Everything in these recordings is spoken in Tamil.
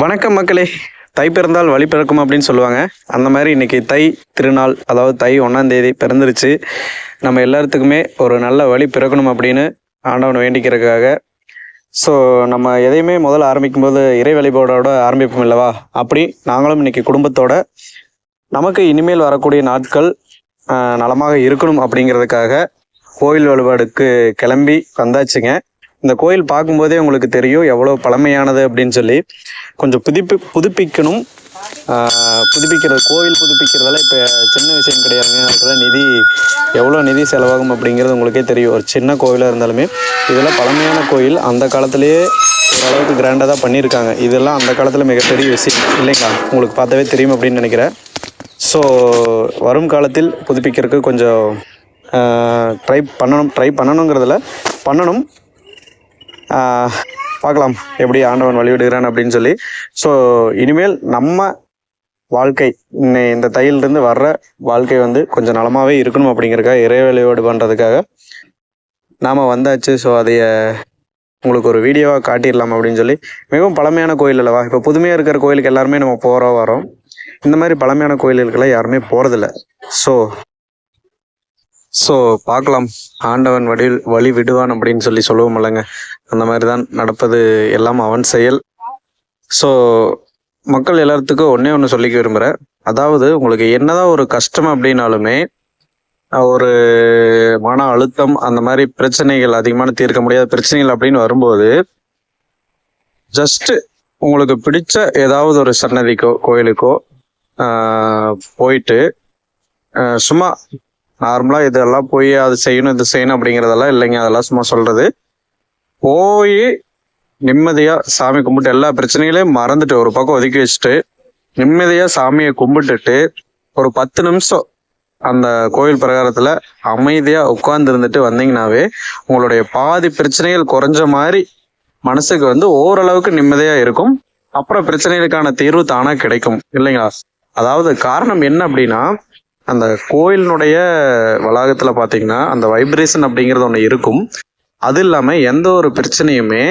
வணக்கம் மக்களே. தை பிறந்தால் வழி பிறக்கும் அப்படின்னு சொல்லுவாங்க. அந்த மாதிரி இன்னைக்கு தை திருநாள் அதாவது தை ஒன்றாம் தேதி பிறந்துருச்சு. நம்ம எல்லாத்துக்குமே ஒரு நல்ல வழி பிறக்கணும் அப்படின்னு ஆண்டவனை வேண்டிக்கிறதுக்காக. ஸோ நம்ம எதையுமே முதல்ல ஆரம்பிக்கும்போது இறை வழிபாடோட ஆரம்பிப்போம் இல்லவா? அப்படி நாங்களும் இன்னைக்கு குடும்பத்தோட நமக்கு இனிமேல் வரக்கூடிய நாட்கள் நலமாக இருக்கணும் அப்படிங்கிறதுக்காக கோயில் வழிபாடுக்கு கிளம்பி வந்தாச்சுங்க. இந்த கோயில் பார்க்கும்போதே உங்களுக்கு தெரியும் எவ்வளோ பழமையானது அப்படின்னு சொல்லி. கொஞ்சம் புதுப்பி புதுப்பிக்கணும். புதுப்பிக்கிறது கோவில் புதுப்பிக்கிறதெல்லாம் இப்போ சின்ன விஷயம் கிடையாதுங்க. அதுக்கெல்லாம் நிதி எவ்வளோ நிதி செலவாகும் அப்படிங்கிறது உங்களுக்கே தெரியும். ஒரு சின்ன கோவிலாக இருந்தாலுமே இதெல்லாம் பழமையான கோயில் அந்த காலத்திலேயே ஓரளவுக்கு கிராண்டாக தான் பண்ணியிருக்காங்க. இதெல்லாம் அந்த காலத்தில் மிகப்பெரிய விஷயம். இல்லைங்களா? உங்களுக்கு பார்த்தாவே தெரியும் அப்படின்னு நினைக்கிறேன். ஸோ வரும் காலத்தில் புதுப்பிக்கிறதுக்கு கொஞ்சம் ட்ரை பண்ணணும் ட்ரை பண்ணணுங்கிறதுல பண்ணணும். பார்க்கலாம் எப்படி ஆண்டவன் வழிவிடுகிறான் அப்படின்னு சொல்லி. ஸோ இனிமேல் நம்ம வாழ்க்கை இந்த தையிலிருந்து வர்ற வாழ்க்கை வந்து கொஞ்சம் நலமாகவே இருக்கணும் அப்படிங்கிறக்காக இறை வழிபாடு பண்ணுறதுக்காக நாம் வந்தாச்சு. ஸோ அதைய உங்களுக்கு ஒரு வீடியோவாக காட்டிடலாம் அப்படின்னு சொல்லி. மிகவும் பழமையான கோயில் அல்லவா? இப்போ புதுமையாக இருக்கிற கோயிலுக்கு எல்லாருமே நம்ம போகிறோம் வரோம். இந்த மாதிரி பழமையான கோயிலுக்கெல்லாம் யாருமே போகிறதில்ல ஸோ ஸோ பார்க்கலாம். ஆண்டவன் வழி வழி விடுவான் அப்படின்னு சொல்லி சொல்லுவோம் இல்லைங்க. அந்த மாதிரி தான் நடப்பது எல்லாம் அவன் செயல். ஸோ மக்கள் எல்லாத்துக்கும் ஒன்றே ஒன்று சொல்லிக்க விரும்புகிறேன் அதாவது உங்களுக்கு என்னதான் ஒரு கஷ்டம் அப்படின்னாலுமே ஒரு மன அழுத்தம் அந்த மாதிரி பிரச்சனைகள் அதிகமான தீர்க்க முடியாத பிரச்சனைகள் அப்படின்னு வரும்போது ஜஸ்ட் உங்களுக்கு பிடிச்ச ஏதாவது ஒரு சன்னதிக்கோ கோயிலுக்கோ போயிட்டு சும்மா நார்மலாக இதெல்லாம் போய் அது செய்யணும் இது செய்யணும் அப்படிங்கிறதெல்லாம் இல்லைங்க. அதெல்லாம் சும்மா சொல்கிறது போய் நிம்மதியாக சாமி கும்பிட்டு எல்லா பிரச்சனைகளையும் மறந்துட்டு ஒரு பக்கம் ஒதுக்கி வச்சுட்டு நிம்மதியாக சாமியை கும்பிட்டுட்டு ஒரு பத்து நிமிஷம் அந்த கோயில் பிரகாரத்தில் அமைதியாக உட்கார்ந்து இருந்துட்டு வந்தீங்கன்னாவே உங்களுடைய பாதி பிரச்சனைகள் குறைஞ்ச மாதிரி மனசுக்கு வந்து ஓரளவுக்கு நிம்மதியாக இருக்கும். அப்புறம் பிரச்சனைகளுக்கான தீர்வு தானாக கிடைக்கும். இல்லைங்களா? அதாவது காரணம் என்ன அப்படின்னா அந்த கோயிலினுடைய வளாகத்தில் பார்த்தீங்கன்னா அந்த வைப்ரேஷன் அப்படிங்கிறது ஒன்று இருக்கும். அது இல்லாமல் எந்த ஒரு பிரச்சனையுமே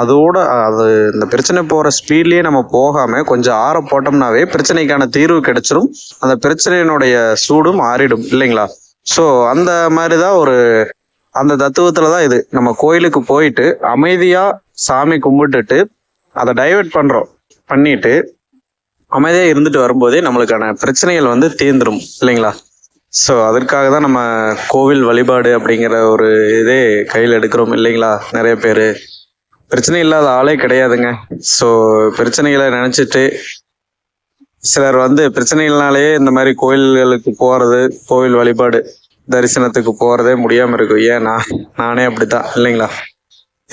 அதோட அது இந்த பிரச்சனை போகிற ஸ்பீட்லேயே நம்ம போகாமல் கொஞ்சம் ஆற போட்டோம்னாவே பிரச்சனைக்கான தீர்வு கிடைச்சிரும். அந்த பிரச்சனையினுடைய சூடும் ஆறிடும் இல்லைங்களா? ஸோ அந்த மாதிரி தான் ஒரு அந்த தத்துவத்தில் தான் இது. நம்ம கோயிலுக்கு போயிட்டு அமைதியாக சாமி கும்பிட்டுட்டு அதை டைவர்ட் பண்ணுறோம் பண்ணிட்டு அமைதியாக இருந்துட்டு வரும்போதே நம்மளுக்கான பிரச்சனைகள் வந்து தீர்ந்துரும் இல்லைங்களா? ஸோ அதற்காக தான் நம்ம கோவில் வழிபாடு அப்படிங்கிற ஒரு இதே கையில் எடுக்கிறோம் இல்லைங்களா? நிறைய பேர். பிரச்சனை இல்லாத ஆளே கிடையாதுங்க. ஸோ பிரச்சனைகளை நினச்சிட்டு சிலர் வந்து பிரச்சனைகள்னாலேயே இந்த மாதிரி கோயில்களுக்கு போகிறது கோவில் வழிபாடு தரிசனத்துக்கு போகிறதே முடியாமல் இருக்கும். ஏன் நான் நானே அப்படித்தான் இல்லைங்களா?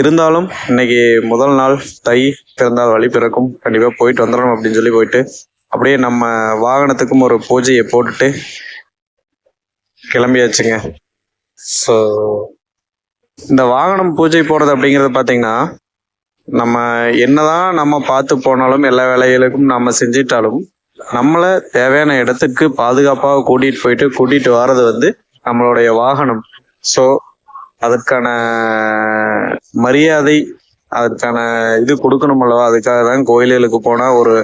இருந்தாலும் இன்னைக்கு முதல் நாள் தை பிறந்தால் வழி பிறக்கும். கண்டிப்பாக போயிட்டு வந்துடணும் அப்படின்னு சொல்லி போயிட்டு அப்படியே நம்ம வாகனத்துக்கும் ஒரு பூஜையை போட்டுட்டு கிளம்பியாச்சுங்க. ஸோ இந்த வாகனம் பூஜை போடுறது அப்படிங்கிறது பார்த்தீங்கன்னா நம்ம என்னதான் நம்ம பார்த்து போனாலும் எல்லா வேலைகளுக்கும் நம்ம செஞ்சிட்டாலும் நம்மளை தேவையான இடத்துக்கு பாதுகாப்பாக கூட்டிகிட்டு போயிட்டு கூட்டிகிட்டு வர்றது வந்து நம்மளுடைய வாகனம். ஸோ அதற்கான மரியாதை அதற்கான இது கொடுக்கணும் அல்லவா? அதுக்காக தான் கோயில்களுக்கு போனா ஒரு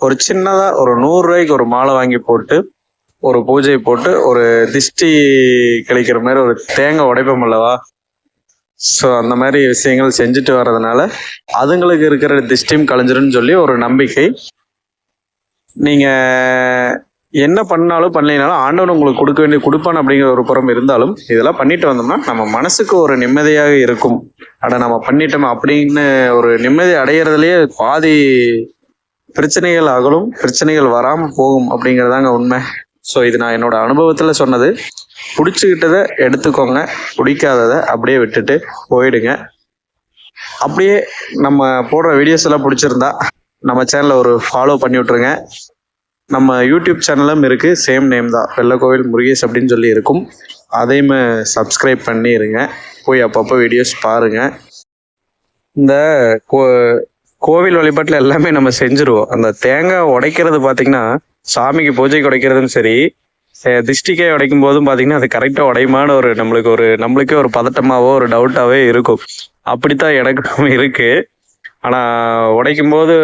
ஒரு சின்னதா ஒரு நூறு ரூபாய்க்கு ஒரு மாலை வாங்கி போட்டு ஒரு பூஜை போட்டு ஒரு திஷ்டி கிடைக்கிற மாதிரி ஒரு தேங்காய் உடைப்போம் அல்லவா? ஸோ அந்த மாதிரி விஷயங்கள் செஞ்சுட்டு வர்றதுனால அதுங்களுக்கு இருக்கிற திஷ்டியும் கலைஞ்சிரும்னு சொல்லி ஒரு நம்பிக்கை. நீங்கள் என்ன பண்ணாலும் பண்ணலைனாலும் ஆண்டவன் உங்களுக்கு கொடுக்க வேண்டிய கொடுப்பான் அப்படிங்கிற ஒரு புறம் இருந்தாலும் இதெல்லாம் பண்ணிட்டு வந்தோம்னா நம்ம மனசுக்கு ஒரு நிம்மதியாக இருக்கும். ஆனால் நம்ம பண்ணிட்டோம் அப்படின்னு ஒரு நிம்மதி அடையிறதுலயே பாதி பிரச்சனைகள் அகலும் பிரச்சனைகள் வராம போகும் அப்படிங்கறதாங்க உண்மை. ஸோ இது நான் என்னோட அனுபவத்துல சொன்னது. பிடிச்சிக்கிட்டதை எடுத்துக்கோங்க பிடிக்காததை அப்படியே விட்டுட்டு போயிடுங்க. அப்படியே நம்ம போடுற வீடியோஸ் எல்லாம் பிடிச்சிருந்தா நம்ம சேனலை ஒரு ஃபாலோ பண்ணி விட்ருங்க நம்ம யூடியூப் சேனலும் இருக்குது சேம் நேம் தான். வெள்ளக்கோவில் முருகேஷ் அப்படின்னு சொல்லி இருக்கும். அதையுமே சப்ஸ்கிரைப் பண்ணிடுங்க போய் அப்பப்போ வீடியோஸ் பாருங்கள் இந்த கோ கோவில் வழிபாட்டில் எல்லாமே நம்ம செஞ்சுருவோம். அந்த தேங்காய் உடைக்கிறது பார்த்திங்கன்னா சாமிக்கு பூஜைக்கு உடைக்கிறதும் சரி அஹ் திஷ்டிக்காய் உடைக்கும் போதும் பார்த்தீங்கன்னா அது கரெக்டாக உடையுமான ஒரு நம்மளுக்கு ஒரு நம்மளுக்கே ஒரு பதட்டமாகவோ ஒரு டவுட்டாகவே இருக்கும். அப்படித்தான் எனக்கு இருக்குது ஆனால் உடைக்கும் போது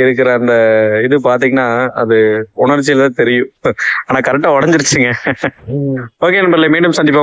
இருக்கிற அந்த இது பார்த்தீங்கன்னா அது உணர்ச்சியில் தான் தெரியும். ஆனால் கரெக்டாக உடஞ்சிருச்சுங்க. ஓகே நண்பர்களே மீண்டும் சந்திப்போம்.